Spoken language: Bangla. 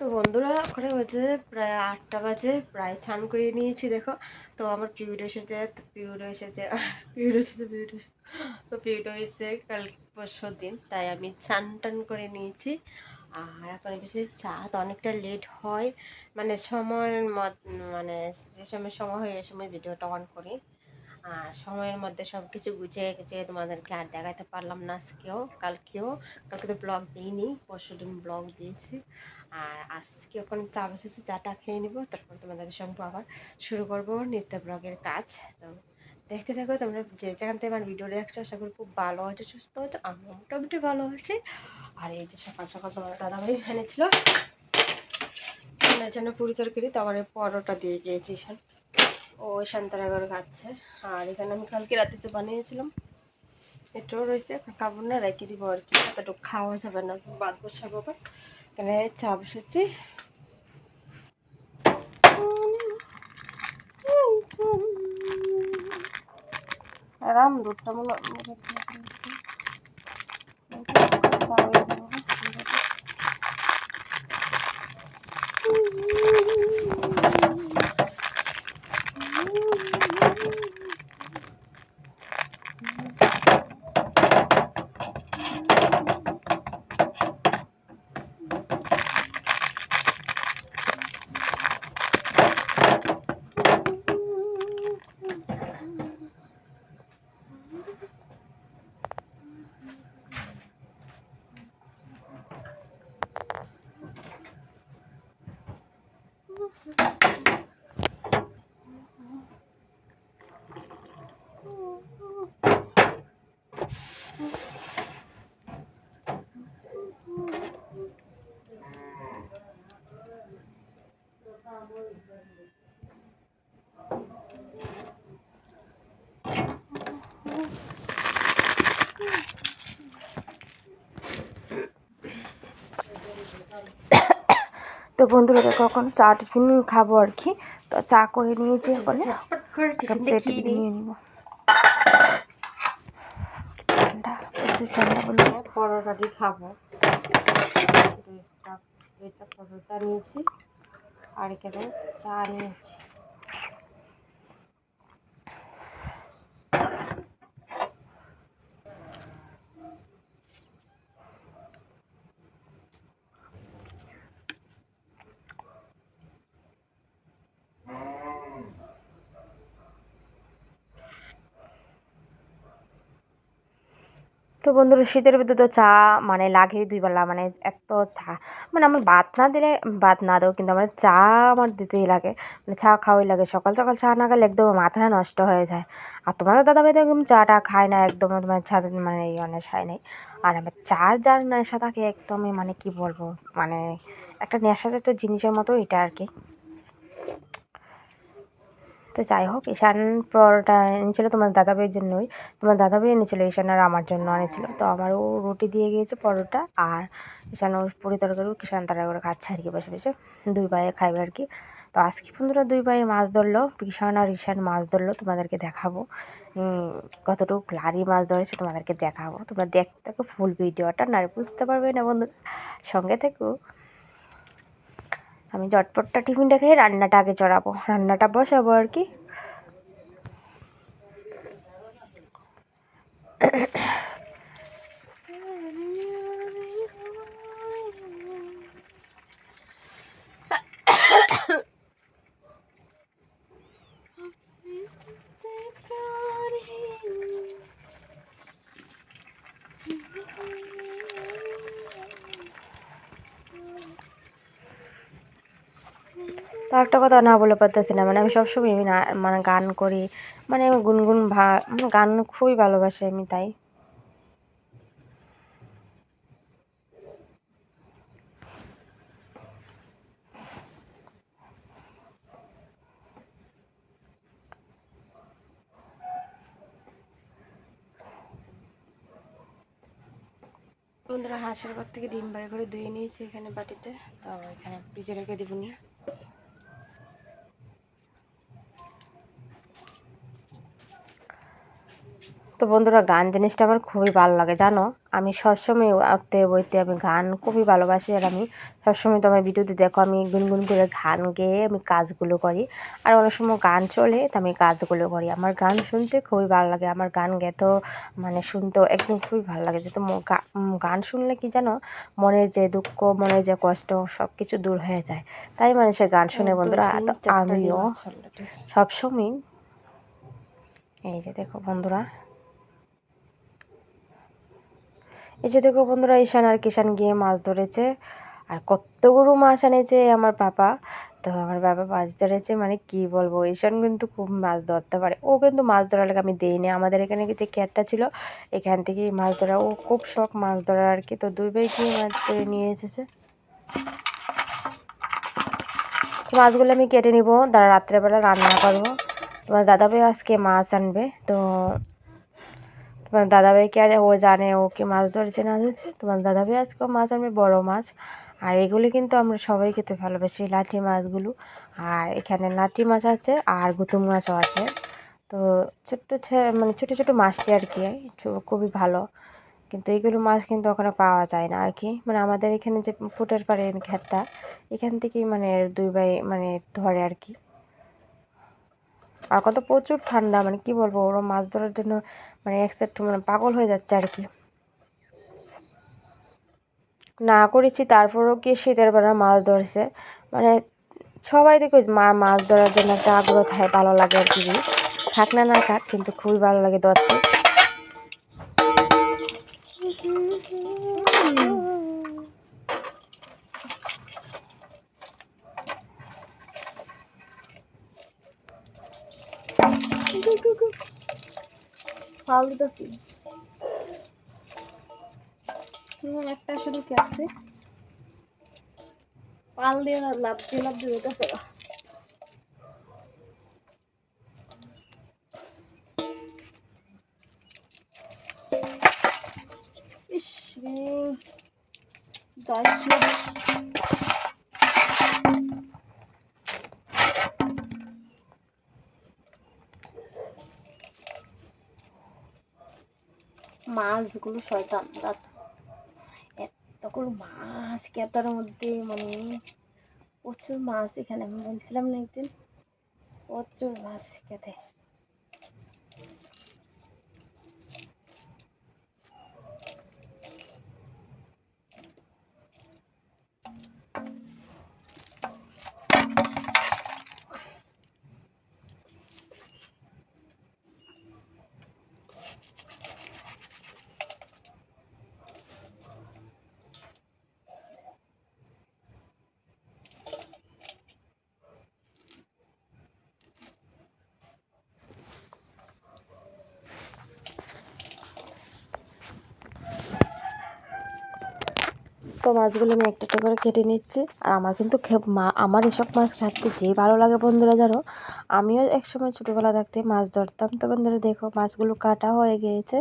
তো বন্ধুরা ওখানে বাজে প্রায় আটটা বাজে, প্রায় স্নান করিয়ে নিয়েছি, দেখো। তো আমার পিউড এসেছে পিউড এসেছে পিউড এসেছে পিউড এসেছে। তো পিউড এসেছে কাল পরশু দিন, তাই আমি স্নান টান করে নিয়েছি। আর এখন বেশি চা তো অনেকটা লেট হয় মানে সময়ের মত মানে যে সময় সময় হয়, এই সময় ভিডিওটা অন করি। আর সময়ের মধ্যে সব কিছু গুছিয়ে গুছিয়ে তোমাদেরকে আর দেখাতে পারলাম না আজকেও, কালকেও। কালকে তো ব্লগ দিইনি, পরশু দিন ব্লগ দিয়েছি। আর আজকে ওখানে চা বসেছি, চাটা খেয়ে নিব, তারপর তোমাদের সঙ্গে আবার শুরু করব নিত্য ব্লগের কাজ। তো দেখতে থাকো, তোমরা যে যেখান থেকে আমার ভিডিও দেখছ, আশা করি খুব ভালো হয়েছে সুস্থ হচ্ছে আমি মোটামুটি ভালো হচ্ছে আর এই যে সকাল সকাল তোমার দাদাভাই এনেছিল ওনার জন্য পুরি তরকারি তারপরে পরোটা দিয়ে গিয়েছি ও শান্তারা করে খাচ্ছে, আর এখানে আমি কালকে রাতে তো বানিয়েছিলাম। এটাও রয়েছে খাব না, রেখে দিব আর কি। এতটুকু খাওয়া যাবে না, বাদ বসাবো আবার। এখানে চা বসেছি। রাম দুধটা মনে তো বন্ধুরা দেখো এখন চা টিফিন খাব আর কি। তো চা করে নিয়েছি বলে প্লেটে নিয়ে নিব। ঠান্ডা প্রচুর ঠান্ডা বন্ধু দিয়ে খাব। পরোটা নিয়েছি। আর এখানে চা নিয়েছি। তো বন্ধুরা, শীতের ভিতরে তো চা মানে লাগে দুই বেলা মানে এত চা। মানে আমার ভাত না দিলে ভাত না দেও, কিন্তু আমার চা আমার দিতেই লাগে। মানে চা খাওয়াই লাগে। সকাল সকাল চা না খেলে একদম মাথা নষ্ট হয়ে যায়। আর তোমাদের দাদাভাই তো একদম চাটা খায় না, একদম তোমার সাথে মানে এই নেশায় নেই। আর আমার চার যার নেশা থাকে একদমই মানে কি বলব মানে একটা নেশা জাতীয় জিনিসের মতো এটা আর কি। তো যাই হোক, ঈশান পরোটা এনেছিলো তোমার দাদা দাদাভাইয়ের জন্যই। তোমার দাদা দাদাভাই এনেছিলো, ঈশান আর আমার জন্য এনেছিলো। তো আমারও রুটি দিয়ে গিয়েছে পরোটা আর ঈশান ওর পুরি তরকারিও কিষান তারা করে খাচ্ছে আর কি বসে বসে। দুই ভাইয়ে খাইবে আর কি। তো আজকে বন্ধুরা দুই ভাই মাছ ধরলো কিষান আর ঈশান মাছ ধরলো, তোমাদেরকে দেখাবো। কতটুকু লারি মাছ ধরেছে তোমাদেরকে দেখাবো। তোমরা দেখতে থাকো ফুল ভিডিওটা না বুঝতে পারবে না বন্ধুরা। সঙ্গে থেকো। আমি চটপটটা টিফিনটা খেয়ে রান্নাটা আগে চড়াবো। রান্নাটা বসাবো আর কি। তো একটা কথা না বলে পারতেছি না। মানে আমি সবসময় না মানে গান করি। মানে আমি গুনগুন ভা মানে গান খুবই ভালোবাসি আমি, তাই। বন্ধুরা হাঁসের ঘর থেকে ডিম বাই করে ধুয়ে নিয়েছি এখানে বাটিতে। তো এখানে ফ্রিজে রেখে দিব নিয়ে। তো বন্ধুরা গান জিনিসটা আমার খুবই ভালো লাগে জানো? আমি সবসময় আঁকতে বইতে আমি গান খুবই ভালোবাসি আর আমি সবসময় তো আমার ভিডিওতে দেখো আমি গুনগুন করে গান গেয়ে আমি কাজগুলো করি। আর অনেক সময় গান চলে তো আমি কাজগুলো করি। আমার গান শুনতে খুবই ভালো লাগে আমার গান গেতেও মানে শুনতেও একদম খুবই ভালো লাগে। যেহেতু গান শুনলে কি জানো মনের যে দুঃখ মনের যে কষ্ট সব কিছু দূর হয়ে যায়। তাই মানুষের গান শুনে বন্ধুরা আমিও সবসময় এই যে দেখো বন্ধুরা যে দেখো বন্ধুরা, ঈশান আর কিষান গিয়ে মাছ ধরেছে। আর কতগুলো মাছ এনেছে আমার পাপা। তো আমার বাবা মাছ ধরেছে মানে কি বলব, ঈশান কিন্তু খুব মাছ ধরতে পারে। ও কিন্তু মাছ ধরার লাগে আমি দিইনি। আমাদের এখানে যে ক্যাটটা ছিল, এখান থেকেই মাছ ধরা, ও খুব শখ মাছ ধরার আর কি। তো দুই ভাই গিয়ে মাছ ধরে নিয়ে এসেছে। মাছগুলো আমি কেটে নিব। তারা রাত্রেবেলা রান্না করব। তোমার দাদাভাই আজকে মাছ আনবে। তো তোমার দাদাভাইকে আর ও জানে ও কি মাছ ধরেছে, না ধরেছে। তোমার দাদাভাই আজকেও মাছ আমি বড় মাছ। আর এগুলি কিন্তু আমরা সবাই খেতে ভালোবাসি, লাঠি মাছগুলো। আর এখানে লাঠি মাছ আছে, আর গুতুম মাছও আছে। তো ছোট্ট মানে ছোটো ছোটো মাছটি আর কি খুবই ভালো। কিন্তু এইগুলো মাছ কিন্তু ওখানে পাওয়া যায় না আর কি। মানে আমাদের এখানে যে পুটের পাড়ে ক্ষেতটা এখান থেকেই মানে দুই ভাই মানে ধরে আর কি। আর কত প্রচুর ঠান্ডা মানে কি বলব, ওরা মাছ ধরার জন্য মানে এক সেট মানে পাগল হয়ে যাচ্ছে আর কি। না করেছি, তারপরেও কি শীতের বেলা মাছ ধরছে। মানে সবাই দেখো মা, মাছ ধরার জন্য একটা আগ্রহ থাকে, ভালো লাগে আর কি। থাক না না থাক, কিন্তু খুবই ভালো লাগে ধরতে। পাল দিতেছি একটা শুধু কাটছে পাল দিয়ে লাভ দিয়ে লাভ দিয়ে দিতেছে ইস রে। মাছগুলো শয়তান যাচ্ছে এত করে মাছ কেতার মধ্যে মানে প্রচুর মাছ এখানে। আমি বলছিলাম না একদিন, প্রচুর মাছ খেতে। তো মাছগুলো আমি একটা একটা করে কেটে নিচ্ছি। আর আমার কিন্তু মা- আমার এসব মাছ খাতে যে ভালো লাগে বন্ধুরা, জানো? আমিও একসময় ছোটোবেলা থাকতে মাছ ধরতাম। তো বন্ধুরা দেখো, মাছগুলো কাটা হয়ে গিয়েছে।